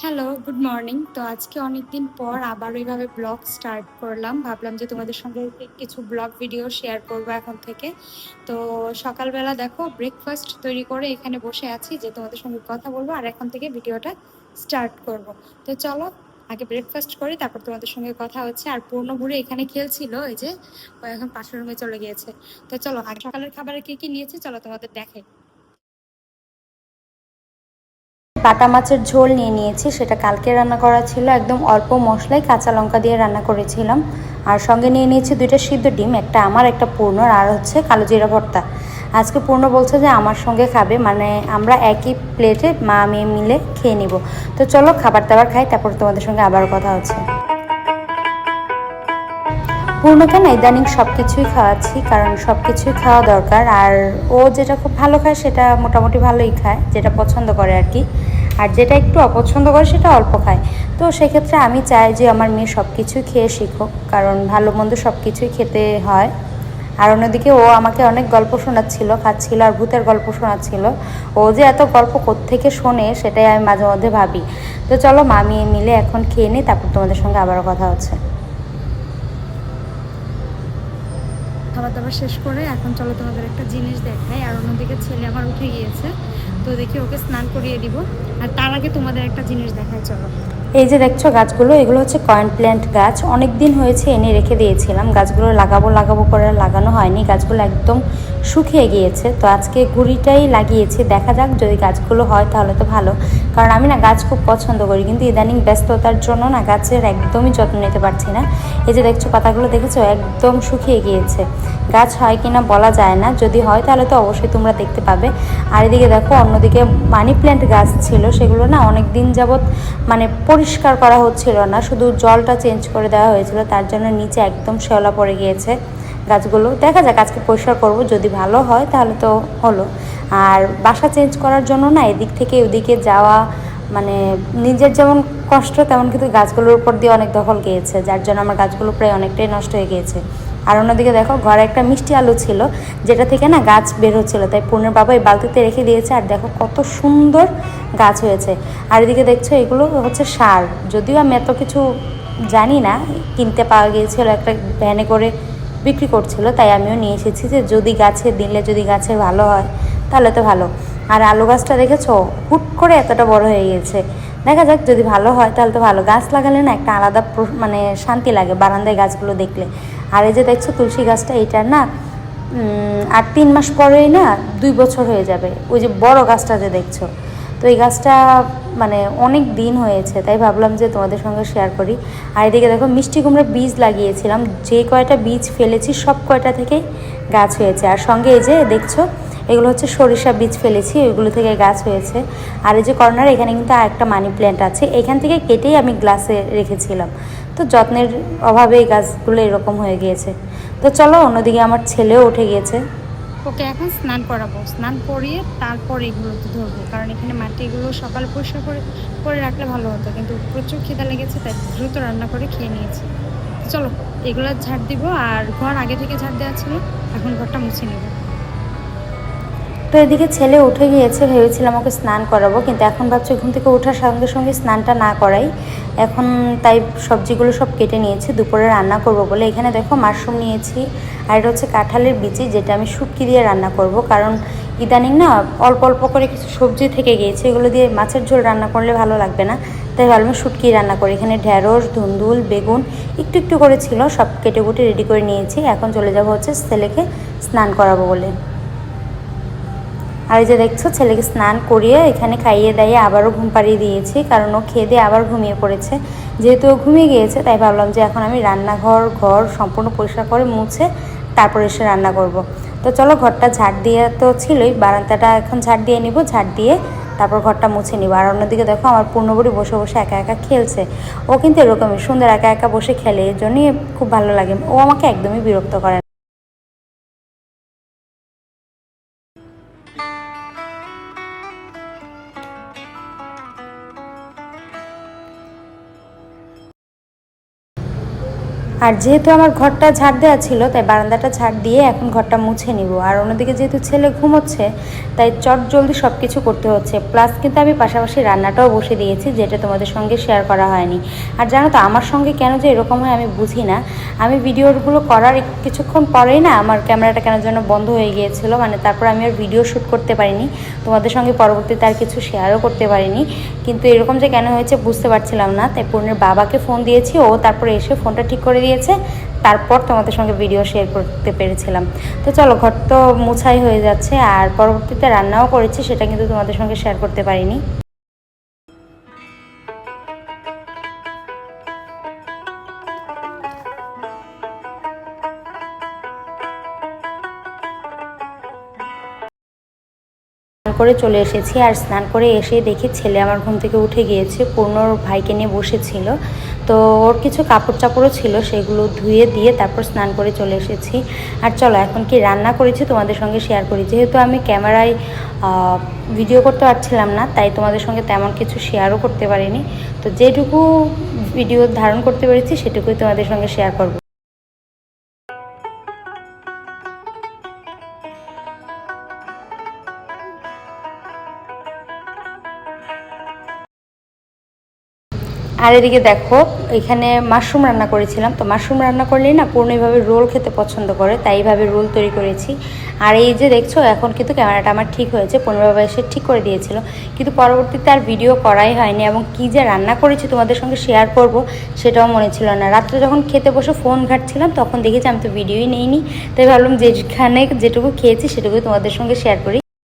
Hello good morning তো আজকে অনেকদিন পর আবার ওইভাবে ব্লগ স্টার্ট করলাম। ভাবলাম যে তোমাদের সঙ্গে কিছু ব্লগ ভিডিও শেয়ার করব এখন থেকে। তো সকালবেলা দেখো ব্রেকফাস্ট তৈরি করে এখানে বসে আছি যে তোমাদের সঙ্গে কথা বলব আর এখন থেকে ভিডিওটা স্টার্ট করব। তো চলো, আগে ব্রেকফাস্ট করি, তারপর তোমাদের সঙ্গে কথা হচ্ছে। আর পূর্ণ ঘুরে এখানে খেলছিল এই যে এখন পাশের রুমে চলে গিয়েছে। তো চলো, আগে সকালের খাবারে কি কি নিয়েছে? চলো তোমাদের দেখাই। বাটা মাছের ঝোল নিয়ে নিয়েছি, সেটা কালকে রান্না করা ছিল। একদম অল্প মশলায় কাঁচা লঙ্কা দিয়ে রান্না করেছিলাম। আর সঙ্গে নিয়ে নিয়েছি দুইটা সিদ্ধ ডিম, একটা আমার, একটা পূর্ণর, আর হচ্ছে কালো জিরা ভর্তা। আজকে পূর্ণ বলছে যে আমার সঙ্গে খাবে মানে আমরা একই প্লেটে মা মেয়ে মিলে খেয়ে নিব। তো চলো খাবার দাবার খাই, তারপর তোমাদের সঙ্গে আবার কথা হচ্ছে। পূর্ণকে না ইদানিং সব কিছুই খাওয়াচ্ছি, কারণ সব কিছুই খাওয়া দরকার। আর ও যেটা খুব ভালো খায়, সেটা মোটামুটি ভালোই খায়, যেটা পছন্দ করে আর কি। আর যেটা একটু অপছন্দ করে সেটা অল্প খায়। তো সেক্ষেত্রে আমি চাই যে আমার মেয়ে সব কিছুই খেয়ে শিখুক, কারণ ভালো মন্দ সব কিছুই খেতে হয়। আর অন্যদিকে ও আমাকে অনেক গল্প শোনাচ্ছিল, খাচ্ছিল আর ভূতের গল্প শোনাচ্ছিল। ও যে এত গল্প থেকে শোনে সেটাই আমি মাঝে মধ্যে ভাবি। তো চলো মামি মিলে এখন খেয়ে নিই, তারপর তোমাদের সঙ্গে আবারও কথা হচ্ছে। খাবার দাবার শেষ করে এখন চলো তোমাদের একটা জিনিস দেখাই। আর অন্যদিকে ছেলে আমার উঠে গিয়েছে। তো দেখি ওকে স্নান করিয়ে দিব। আর তার আগে তোমাদের একটা জিনিস দেখাই, চলো। এই যে দেখছ গাছগুলো, এগুলো হচ্ছে কয়েন প্ল্যান্ট গাছ। অনেক দিন হয়েছে এনে রেখে দিয়েছিলাম। গাছগুলো লাগাবো লাগাবো করে লাগানো হয়নি। গাছগুলো একদম শুকিয়ে গিয়েছে। তো আজকে গুড়িটাই লাগিয়েছি। দেখা যাক যদি গাছগুলো হয় তাহলে তো ভালো। কারণ আমি না গাছ খুব পছন্দ করি। কিন্তু ইদানিং ব্যস্ততার জন্য না গাছের একদমই যত্ন নিতে পারছি না। এই যে দেখছ পাতাগুলো দেখেছ? একদম শুকিয়ে গিয়েছে। গাছ হয় কি না বলা যায় না। যদি হয় তাহলে তো অবশ্যই তোমরা দেখতে পাবে। আর এদিকে দেখো, অন্যদিকে মানি প্ল্যান্ট গাছ ছিল। সেগুলো না অনেক দিন যাবৎ মানে পরিষ্কার করা হচ্ছিল না। শুধু জলটা চেঞ্জ করে দেওয়া হয়েছিল। তার জন্য নিচে একদম শেওলা পড়ে গিয়েছে। গাছগুলো। দেখা যাক, আজকে পরিষ্কার করব। যদি ভালো হয়, তাহলে তো হলো। আর বাসা চেঞ্জ করার জন্য না, এদিক থেকে ওদিকে যাওয়া মানে নিজের যেমন কষ্ট, তেমন কিন্তু গাছগুলোর উপর দিয়ে অনেক দখল গিয়েছে। যার জন্য আমার গাছগুলো প্রায় অনেকটাই নষ্ট হয়ে গিয়েছে। আর অন্যদিকে দেখো, ঘরে একটা মিষ্টি আলু ছিল, যেটা থেকে না গাছ বের হচ্ছিল। তাই পূর্ণের বাবা এই বালতিতে রেখে দিয়েছে, আর দেখো কত সুন্দর গাছ হয়েছে। আর এদিকে দেখছ, এগুলো হচ্ছে সার। যদিও আমি এত কিছু জানি না, কিনতে পাওয়া গিয়েছিল একটা ভ্যানে করে বিক্রি করছিল, তাই আমিও নিয়ে এসেছি যে যদি গাছে, দিলে যদি গাছে ভালো হয়, তাহলে তো ভালো। আর আলু গাছটা দেখেছ? হুট করে এতটা বড় হয়ে গেছে দেখা যাক যদি ভালো হয়, তাহলে তো ভালো। গাছ লাগালে না একটা আলাদা মানে শান্তি লাগে বারান্দায় গাছগুলো দেখলে। আর এই যে দেখছ তুলসী গাছটা এইটার না আর তিন মাস পরেই না দুই বছর হয়ে যাবে। ওই যে বড় গাছটা যে দেখছ। তো এই গাছটা মানে অনেক দিন হয়েছে, তাই ভাবলাম যে তোমাদের সঙ্গে শেয়ার করি। আর এদিকে দেখো, মিষ্টি কুমড়া বীজ লাগিয়েছিলাম, যে কয়টা বীজ ফেলেছি সব কয়টা থেকেই গাছ হয়েছে। আর সঙ্গে এই যে দেখছ, এগুলো হচ্ছে সরিষা বীজ ফেলেছি, ওইগুলো থেকে গাছ হয়েছে। আর এই যে কর্নার এখানে কিন্তু একটা মানি প্ল্যান্ট আছে, এখান থেকে কেটেই আমি গ্লাসে রেখেছিলাম। তো যত্নের অভাবে এই গাছগুলো এরকম হয়ে গিয়েছে। তো চলো অন্যদিকে আমার ছেলেও উঠে গিয়েছে। ওকে এখন স্নান করাবো। স্নান করিয়ে তারপর এগুলোতে ধরবো। কারণ এখানে মাটি এগুলো সকাল পরিষ্কার করে করে রাখলে ভালো হতো। কিন্তু প্রচুর খিদা লেগেছে, তাই দ্রুত রান্না করে খেয়ে নিয়েছি। চলো, এগুলো ঝাড় দিব। আর ঘর আগে থেকে ঝাড় দেওয়া ছিল, এখন ঘরটা মুছে নেব। তো এদিকে ছেলে উঠে গিয়েছে, ভেবেছিলাম ওকে স্নান করাবো, কিন্তু এখন ভাবছি ঘুম থেকে ওঠার সঙ্গে সঙ্গে স্নানটা না করাই। এখন তাই সবজিগুলো সব কেটে নিয়েছি, দুপুরে রান্না করব বলে। এখানে দেখো মাশরুম নিয়েছি, আর এটা হচ্ছে কাঁঠালের বিচি, যেটা আমি শুটকি দিয়ে রান্না করব। কারণ ইদানিং না অল্প অল্প করে কিছু সবজি থেকে গিয়েছে, এগুলো দিয়ে মাছের ঝোল রান্না করলে ভালো লাগবে না। তাই ভাবলাম শুটকি রান্না করি। এখানে ঢ্যাঁড়স, ধুন্দুল, বেগুন, একটু একটু করে ছিল, সব কেটে কুটে রেডি করে নিয়েছি। এখন চলে যাব হচ্ছে ছেলেকে স্নান করাবো বলে। আর এই যে দেখছ, ছেলেকে স্নান করিয়ে এখানে খাইয়ে দাইয়ে আবারও ঘুম পাড়িয়ে দিয়েছি, কারণ ও খেয়ে দিয়ে আবার ঘুমিয়ে পড়েছে। যেহেতু ও ঘুমিয়ে গিয়েছে, তাই ভাবলাম যে এখন আমি রান্নাঘর, ঘর সম্পূর্ণ পরিষ্কার করে মুছে তারপর এসে রান্না করব। তো চলো ঘরটা ঝাড় দিয়ে তো ছিলই, বারান্দাটা এখন ঝাড় দিয়ে নিব, ঝাড় দিয়ে তারপর ঘরটা মুছে নিব। আর অন্যদিকে দেখো, আমার পূর্ণবরী বসে বসে একা একা খেলছে। ও কিন্তু এরকমই, সুন্দর একা একা বসে খেলে, এর জন্যই খুব ভালো লাগে। ও আমাকে একদমই বিরক্ত করে আর যেহেতু আমার ঘরটা ঝাড় দেওয়া ছিল, তাই বারান্দাটা ঝাড় দিয়ে এখন ঘরটা মুছে নিব। আর অন্যদিকে যেহেতু ছেলে ঘুমোচ্ছে, তাই চট জলদি সব কিছু করতে হচ্ছে। প্লাস কিন্তু আমি পাশাপাশি রান্নাটাও বসে দিয়েছি, যেটা তোমাদের সঙ্গে শেয়ার করা হয়নি। আর জানো তো, আমার সঙ্গে কেন যে এরকম হয় আমি বুঝি না। আমি ভিডিওগুলো করার কিছুক্ষণ পরেই না আমার ক্যামেরাটা কেন যেন বন্ধ হয়ে গিয়েছিল মানে তারপর আমি আর ভিডিও শ্যুট করতে পারিনি। তোমাদের সঙ্গে পরবর্তীতে আর কিছু শেয়ারও করতে পারিনি। কিন্তু এরকম যে কেন হয়েছে বুঝতে পারছিলাম না। তাই পূর্ণের বাবাকে ফোন দিয়েছি, ও তারপরে এসে ফোনটা ঠিক করে দিয়েছে, তারপর তোমাদের সঙ্গে ভিডিও শেয়ার করতে পেরেছিলাম। তো চলো, ঘর তো মুছাই হয়ে যাচ্ছে, আর পরবর্তীতে রান্নাও করেছি, সেটা কিন্তু তোমাদের সঙ্গে শেয়ার করতে পারিনি। করে চলে এসেছি, আর স্নান করে এসে দেখি ছেলে আমার ঘুম থেকে উঠে গিয়েছে, পূর্ণর ভাইকে নিয়ে বসেছিল। তো ওর কিছু কাপড় চাপড়ও ছিল, সেগুলো ধুয়ে দিয়ে তারপর স্নান করে চলে এসেছি। আর চলো, এখন কি রান্না করেছি তোমাদের সঙ্গে শেয়ার করি। যেহেতু আমি ক্যামেরায় ভিডিও করতে পারছিলাম না, তাই তোমাদের সঙ্গে তেমন কিছু শেয়ারও করতে পারিনি। তো যেটুকু ভিডিও ধারণ করতে পেরেছি, সেটুকুই তোমাদের সঙ্গে শেয়ার করব। আর এদিকে দেখো, এখানে মাশরুম রান্না করেছিলাম। তো মাশরুম রান্না করলেই না পূর্ণ এইভাবে রোল খেতে পছন্দ করে, তাই এইভাবে রোল তৈরি করেছি। আর এই যে দেখছ, এখন কিন্তু ক্যামেরাটা আমার ঠিক হয়েছে পনেরোভাবে এসে ঠিক করে দিয়েছিল। কিন্তু পরবর্তীতে আর ভিডিও করাই হয়নি এবং কী যে রান্না করেছি তোমাদের সঙ্গে শেয়ার করব, সেটাও মনে ছিল না। রাত্রে যখন খেতে বসে ফোন ঘাটছিলাম, তখন দেখেছি আমি তো ভিডিওই নেইনি। তাই ভাবলাম যেখানে যেটুকু খেয়েছি, সেটুকুই তোমাদের সঙ্গে শেয়ার করি।